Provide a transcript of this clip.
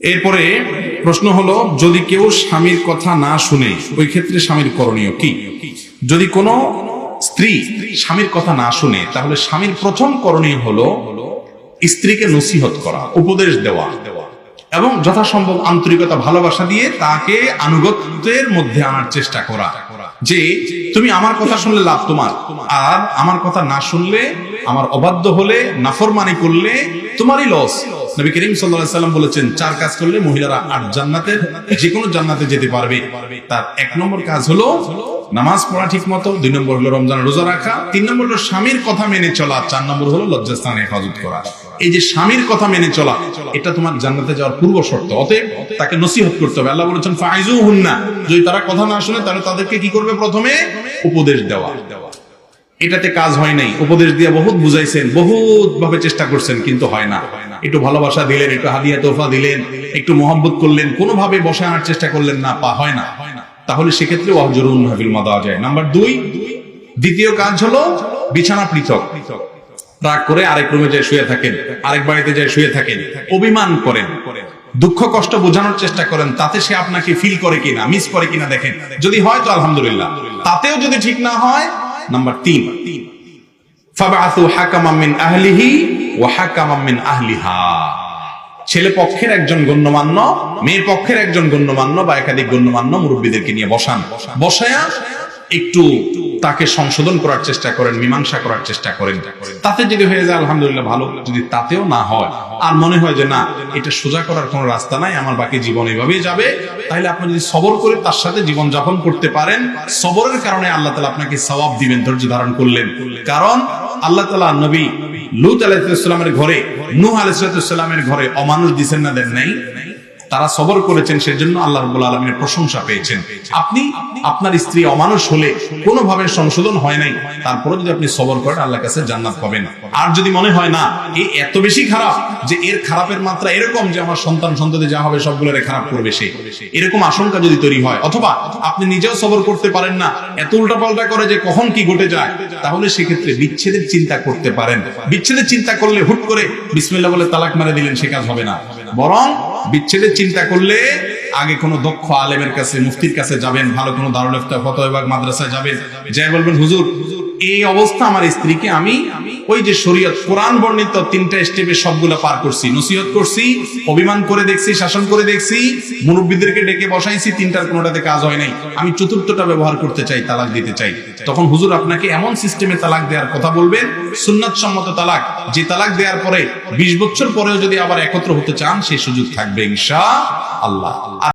এরপরে প্রশ্ন হলো, যদি কেউ স্বামীর কথা না শুনে, ওই ক্ষেত্রে স্বামীর করণীয় কি? যদি কোনো স্ত্রী স্বামীর কথা না শুনে, তাহলে স্বামীর প্রথম করণীয় হলো স্ত্রীকে নসিহত করা, উপদেশ দেওয়া। এবং যথাসম্ভব আন্তরিকতা, ভালোবাসা দিয়ে তাকে আনুগত্যের মধ্যে আনার চেষ্টা করা। যে, তুমি আমার কথা শুনলে লাভ তোমার, আর আমার কথা না শুনলে, আমার অবাধ্য হলে, নাফরমানি করলে তোমারই লস নবী করিম সাল্লাম বলেছেন, চার কাজ করলে মহিলারা আট জান্নাতে যে কোনো জান্নাতে যেতে পারবে। তার এক নম্বর কাজ হলো নামাজ পড়া ঠিক মতো দুই নম্বর হলো রমজান রোজা রাখা, তিন নম্বর হলো স্বামীর কথা মেনে চলা, চার নম্বর হলো লজ্জাস্থান হেফাজত করা। এই যে স্বামীর কথা মেনে চলা, এটা তোমার জান্নাতে যাওয়ার পূর্ব শর্ত। অতএব তাকে নসিহত করতে হবে। আল্লাহ বলেছেন ফাইজু হুন্না যদি তারা কথা না শুনে, তাহলে তাদেরকে কি করবে প্রথমে? উপদেশ দেওয়া। এটাতে কাজ হয় নাই। উপদেশ দিয়ে বহুত বুঝাইছেন বহুত ভাবে চেষ্টা করছেন, কিন্তু হয় না। একটু ভালোবাসা দিলেন, একটু হাদিয়া তোফা দিলেন, একটু মহব্বত করলেন, কোনোভাবে বসে আনার চেষ্টা করলেন না, পা হয় না। তাহলে সেক্ষেত্রে ওয়াহজরুন হাফিল মা দেওয়া যায়। নাম্বার দুই, দ্বিতীয় কাজ হলো বিছানা পৃথক পৃথক। রাগ করে আরেক রুমে যায় শুয়ে থাকেন, আরেক বাড়িতে যায় শুয়ে থাকেন, অভিমান করেন। দুঃখ কষ্ট বোঝানোর চেষ্টা করেন, তাতে সে আপনাকে ফিল করে কিনা মিস করে কিনা দেখেন। যদি হয় তো আলহামদুলিল্লাহ। তাতেও যদি ঠিক না হয় নাম্বার তিন। ছেলে পক্ষের একজন গণ্যমান্য মেয়ে পক্ষের একজন গণ্যমান্য বা একাধিক গণ্যমান্য মুরব্বীদেরকে নিয়ে বসান। বসায়া একটু তাকে সংশোধন করার চেষ্টা করেন, মীমাংসা করার চেষ্টা করেন। তাতে যদি হয়ে যায়, আলহামদুলিল্লাহ ভালো। যদি তাতেও না হয়, আর মনে হয় যে না, এটা সোজা করার কোনো রাস্তা নাই, আমার বাকি জীবন এভাবেই যাবে, তাহলে আপনি যদি সবর করে তার সাথে জীবন যাপন করতে পারেন, সবরের কারণে আল্লাহ তালা আপনাকে সওয়াব দিবেন, ধৈর্য ধারণ করলেন। কারণ আল্লাহ তালা নবী লুত আলাইসালামের ঘরে, নূহ আলাইসালামের ঘরে অমানুষ দিছেন না দেন নাই? তারা সবর করেছেন, সেজন্য আল্লাহ রব্বুল আলমিনের প্রশংসা পেয়েছেন। আপনি আপনার স্ত্রী অমানুষ হলে কোনোভাবে সংশোধন হয় নাই তারপরে যদি আপনি সবর করেন আল্লাহ কাছে জান্নাত পাবেন। আর যদি মনে হয় না, এ এত বেশি খারাপ যে এর খারাপের মাত্রা এরকম যে আমার সন্তান সন্ততি যা হবে সবগুলো খারাপ করবে সে। এরকম আশঙ্কা যদি তৈরি হয়, অথবা আপনি নিজেও সবর করতে পারেন না, এত উল্টাপাল্টা করে যে কখন কি ঘটে যায়, তাহলে সেক্ষেত্রে বিচ্ছেদের চিন্তা করতে পারেন। বিচ্ছেদের চিন্তা করলে হুট করে বিসমিল্লাহ বলে তালাক মেরে দিলেন, সে কাজ হবে না। বরং বিচ্ছেদের চিন্তা করলে আগে কোনো দক্ষ আলেমের কাছে, মুফতির কাছে যাবেন, ভালো কোনো দারুল ফতোয়া মাদ্রাসায় যাবেন। যাই বলবেন, হুজুর, এই অবস্থা আমার স্ত্রীকে আমি ওই যে শরীয়ত কোরআন বর্ণিত তিনটা স্টেপে সবগুলো পার করছি। নসিহত করছি, অভিমান করে দেখছি, শাসন করে দেখছি, মুরব্বীদেরকে ডেকে বসাইছি, তিনটার কোনোটাতে কাজ হয় নাই। আমি চতুর্থটা ব্যবহার করতে চাই, তালাক দিতে চাই। তখন হুজুর আপনাকে এমন সিস্টেমে তালাক দেওয়ার কথা বলবেন সুন্নাত সম্মত তালাক। যে তালাক দেওয়ার পরে বিশ বছর পরেও যদি আবার একত্র হতে চান সেই সুযোগ থাকবে ইনশা আল্লাহ